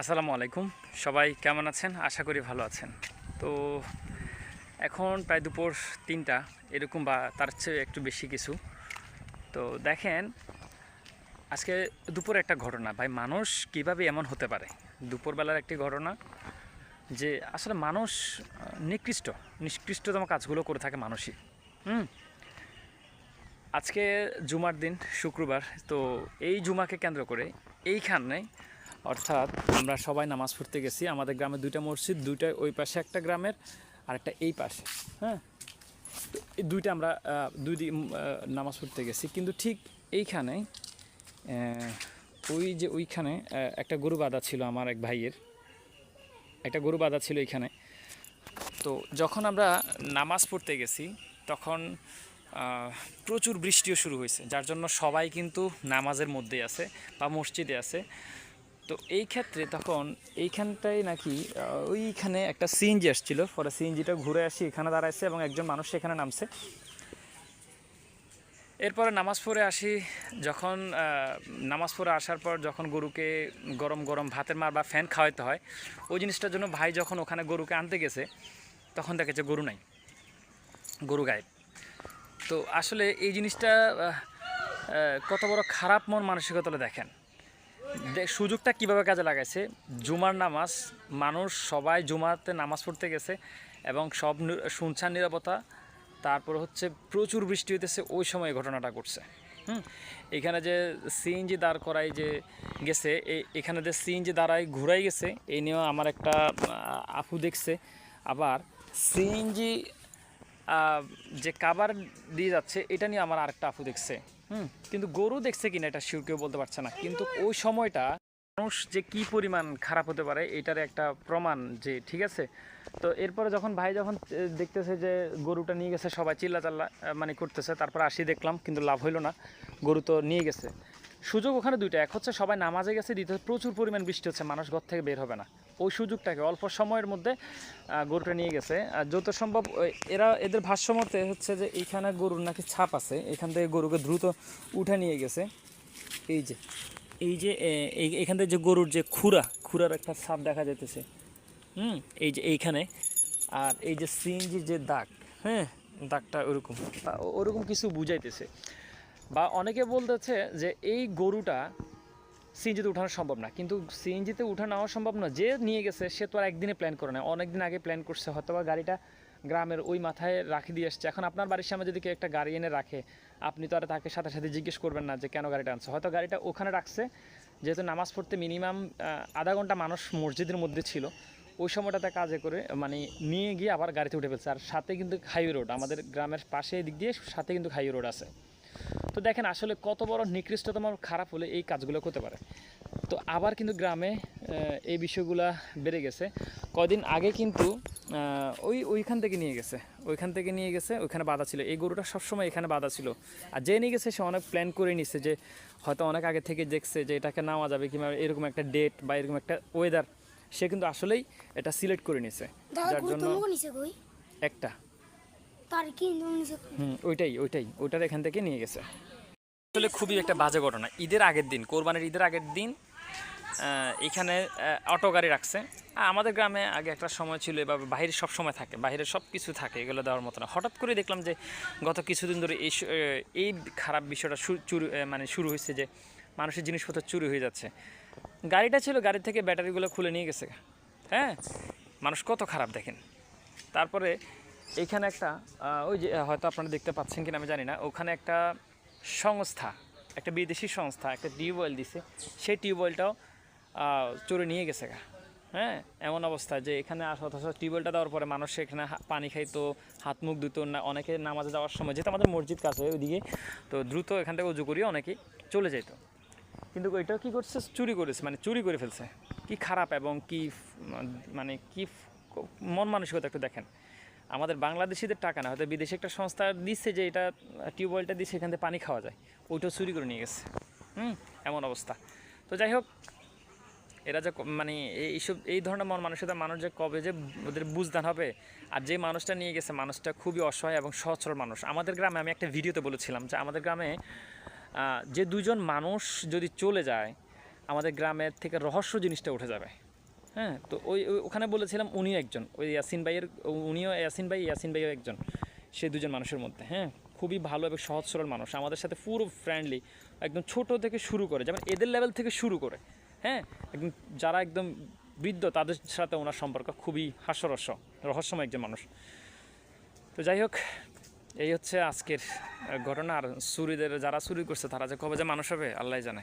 আসসালামু আলাইকুম। সবাই কেমন আছেন? আশা করি ভালো আছেন। তো এখন প্রায় দুপুর তিনটা, এরকম বা তার চেয়ে একটু বেশি কিছু। তো দেখেন, আজকে দুপুরে একটা ঘটনা। ভাই, মানুষ কীভাবে এমন হতে পারে? দুপুরবেলার একটি ঘটনা যে আসলে মানুষ নিকৃষ্ট, নিষ্কৃষ্টতম কাজগুলো করে থাকে মানুষই। হুম? আজকে জুমার দিন, শুক্রবার। তো এই জুমাকে কেন্দ্র করে এইখানে অর্থাৎ আমরা সবাই নামাজ পড়তে গেছি, আমাদের গ্রামে দুইটা মসজিদ, দুইটা ওই পাশে একটা গ্রামের আর একটা এই পাশে হ্যাঁ? এই দুইটা আমরা দুই দিন নামাজ পড়তে গেছি। কিন্তু ঠিক এইখানে ওই যে ওইখানে একটা গরু বাঁধা ছিল আমার এক ভাইয়ের। একটা গরু বাঁধা ছিল এইখানে। তো যখন আমরা নামাজ পড়তে গেছি, তখন প্রচুর বৃষ্টিও শুরু হয়েছে, যার জন্য সবাই কিন্তু নামাজের মধ্যে আছে বা মসজিদে আছে। তো এই ক্ষেত্রে তখন এইখানটায় নাকি ওইখানে একটা সিএনজি আসছিল। পরে সিএনজিটা ঘুরে আসি, এখানে দাঁড়াইছে এবং একজন মানুষ সেখানে নামছে। এরপরে নামাজ পড়ে আসি, যখন নামাজ পড়ে আসার পর যখন গরুকে গরম গরম ভাতের মার বা ফ্যান খাওয়াইতে হয়, ওই জিনিসটার জন্য ভাই যখন ওখানে গরুকে আনতে গেছে, তখন দেখেছে গরু নাই, গরু গায়েব। তো আসলে এই জিনিসটা কত বড় খারাপ মন মানসিকতা দেখেন। সুযোগটা কীভাবে কাজে লাগাইছে? জুমার নামাজ, মানুষ সবাই জুমাতে নামাজ পড়তে গেছে এবং সব শুনছান নিরাপত্তা। তারপর হচ্ছে প্রচুর বৃষ্টি হইতেছে, ওই সময় ঘটনাটা ঘটছে। হুম? এখানে যে সিএনজি দাঁড় করাই যে গেছে এখানে যে সিএনজি দাঁড়াই ঘুরাই গেছে এই নিয়েও আমার একটা আপু দেখছে। আবার সিএনজি যে কাবার দিয়ে যাচ্ছে, এটা নিয়ে আমার আরেকটা আপু দেখছে। হুম, কিন্তু গরু দেখছে কিনা এটা শিউর কেউ বলতে পারছে না। কিন্তু ওই সময়টা মানুষ যে কি পরিমাণ খারাপ হতে পারে, এটার একটা প্রমাণ যে, ঠিক আছে? তো এরপরে যখন ভাই যখন দেখতেছে যে গরুটা নিয়ে গেছে, সবাই চিল্লা চাল্লা মানে করতেছে, তারপর আসি দেখলাম, কিন্তু লাভ হইল না, গরু তো নিয়ে গেছে। সুযোগ ওখানে দুইটা। এক হচ্ছে সবাই নামাজে গেছে, দ্বিতীয় প্রচুর পরিমাণ বৃষ্টি হচ্ছে, মানুষ ঘর থেকে বের হবে না। ওই সুযোগটাকে অল্প সময়ের মধ্যে গরুটা নিয়ে গেছে। আর যত সম্ভব এরা, এদের ভাষ্য মতে হচ্ছে যে এইখানে গরুর নাকি ছাপ আছে, এখান থেকে গরুকে দ্রুত উঠে নিয়ে গেছে। এই যে এই যে এখান থেকে যে গরুর যে খুরা খুরার একটা ছাপ দেখা যাইতেছে। হুম, এই যে এইখানে। আর এই যে সিএনজির যে দাগ হ্যাঁ দাগটা ওরকম। ওরকম কিছু বুঝাইতেছে। বা অনেকে বলতেছে যে এই গরুটা সিএনজিতে উঠানো সম্ভব না। কিন্তু সিএনজিতে উঠানো সম্ভব না। যে নিয়ে গেছে, সে তো আর একদিনে প্ল্যান করে না অনেক দিন আগে প্ল্যান করছে হয়তো বা গাড়িটা গ্রামের ওই মাথায় রাখি দিয়ে আসছে। এখন আপনার বাড়ির সামনে যদি কেউ একটা গাড়ি এনে রাখে, আপনি তো আর তাকে সাথে সাথে জিজ্ঞেস করবেন না যে কেন গাড়িটা আনছে। হয়তো গাড়িটা ওখানে রাখছে, যেহেতু নামাজ পড়তে মিনিমাম আধা ঘণ্টা মানুষ মসজিদের মধ্যে ছিল। ওই সময়টাতে কাজে করে মানে নিয়ে গিয়ে আবার গাড়িতে উঠে ফেলছে। আর সাথে কিন্তু হাইওয়ে রোড আমাদের গ্রামের পাশে দিক দিয়ে সাথে কিন্তু হাইওয়ে রোড আছে। তো দেখেন আসলে কত বড় নিকৃষ্টতম খারাপ হলে এই কাজগুলো করতে পারে। তো আবার কিন্তু গ্রামে এই বিষয়গুলা বেড়ে গেছে। কদিন আগে কিন্তু ওই ওইখান থেকে নিয়ে গেছে। ওইখান থেকে নিয়ে গেছে ওইখানে বাধা ছিল। এই গরুটা সবসময় এখানে বাধা ছিল। আর যে নিয়ে গেছে সে অনেক প্ল্যান করে নিছে যে হয়তো অনেক আগে থেকে দেখছে যে এটাকে নেওয়া যাবে কিংবা এরকম একটা ডেট বা এরকম একটা ওয়েদার সে কিন্তু আসলেই এটা সিলেক্ট করে নিছে। যার জন্য একটা। তার কি হুম ওইটাই ওইটাই ওইটার এখান থেকে নিয়ে গেছে। আসলে খুবই একটা বাজে ঘটনা। ঈদের আগের দিন কোরবানির ঈদের আগের দিন এখানে অটো গাড়ি রাখছে। আমাদের গ্রামে আগে একটা সময় ছিল বা বাইরে সব সময় থাকে বাইরে সব কিছু থাকে এগুলো দেওয়ার মতো না। হঠাৎ করে দেখলাম যে গত কিছুদিন ধরে এই এই খারাপ বিষয়টা চুরি মানে শুরু হয়েছে যে মানুষের জিনিসপত্র চুরি হয়ে যাচ্ছে। গাড়িটা ছিল গাড়ি থেকে ব্যাটারিগুলো খুলে নিয়ে গেছে। হ্যাঁ? মানুষ কত খারাপ দেখেন। তারপরে এইখানে একটা ওই যে হয়তো আপনারা দেখতে পাচ্ছেন কিনা আমি জানি না, ওখানে একটা সংস্থা, একটা বিদেশি সংস্থা, একটা টিউবওয়েল দিছে। সেই টিউবওয়েলটাও চোরে নিয়ে গেছে গা। হ্যাঁ এমন অবস্থা যে এখানে অথচ টিউবওয়েলটা দেওয়ার পরে মানুষ এখানে পানি খাইতো, হাত মুখ ধুতো, না, অনেকে নামাজে যাওয়ার সময়, যেহেতু আমাদের মসজিদ কাছে ওইদিকে, তো দ্রুত এখান থেকে উজু করিয়ে অনেকেই চলে যেত কিন্তু ওইটা কি করছে? চুরি করেছে মানে চুরি করে ফেলছে। কি খারাপ এবং কি মানে কি, মন মানসিকতা একটু দেখেন। আমাদের বাংলাদেশিদের টাকা না, হয়তো বিদেশে একটা সংস্থা দিচ্ছে যে এটা টিউবওয়েলটা দিচ্ছে এখান থেকে পানি খাওয়া যায়, ওইটাও চুরি করে নিয়ে গেছে। হুম, এমন অবস্থা। তো যাই হোক, এরা যে মানে এই- এইসব, এই ধরনের মন মানুষের মানুষ যে কবে যে ওদের বুঝদান হবে, আর যে মানুষটা নিয়ে গেছে, মানুষটা খুবই অসহায় এবং সরল মানুষ। আমাদের গ্রামে আমি একটা ভিডিওতে বলেছিলাম যে আমাদের গ্রামে যে দুজন মানুষ যদি চলে যায়, আমাদের গ্রামের থেকে রহস্য জিনিসটা উঠে যাবে। হ্যাঁ তো ওই ওখানে বলেছিলাম উনিও একজন। ওই ইয়াসিন ভাইয়ের, উনিও ইয়াসিন ভাই, ইয়াসিন ভাইও একজন। সে দুজন মানুষের মধ্যে হ্যাঁ। খুবই ভালো এবং সহজ সরল মানুষ। আমাদের সাথে পুরো ফ্রেন্ডলি একদম ছোট থেকে শুরু করে, যেমন এদের লেভেল থেকে শুরু করে হ্যাঁ। একদম যারা একদম বৃদ্ধ, তাদের সাথে ওনার সম্পর্ক খুবই হাস্যরস্য রহস্যময় একজন মানুষ। তো যাই হোক, এই হচ্ছে আজকের ঘটনা। আর চুরিদের, যারা চুরি করছে, তারা যে কবে যে মানুষ হবে আল্লাহ জানে।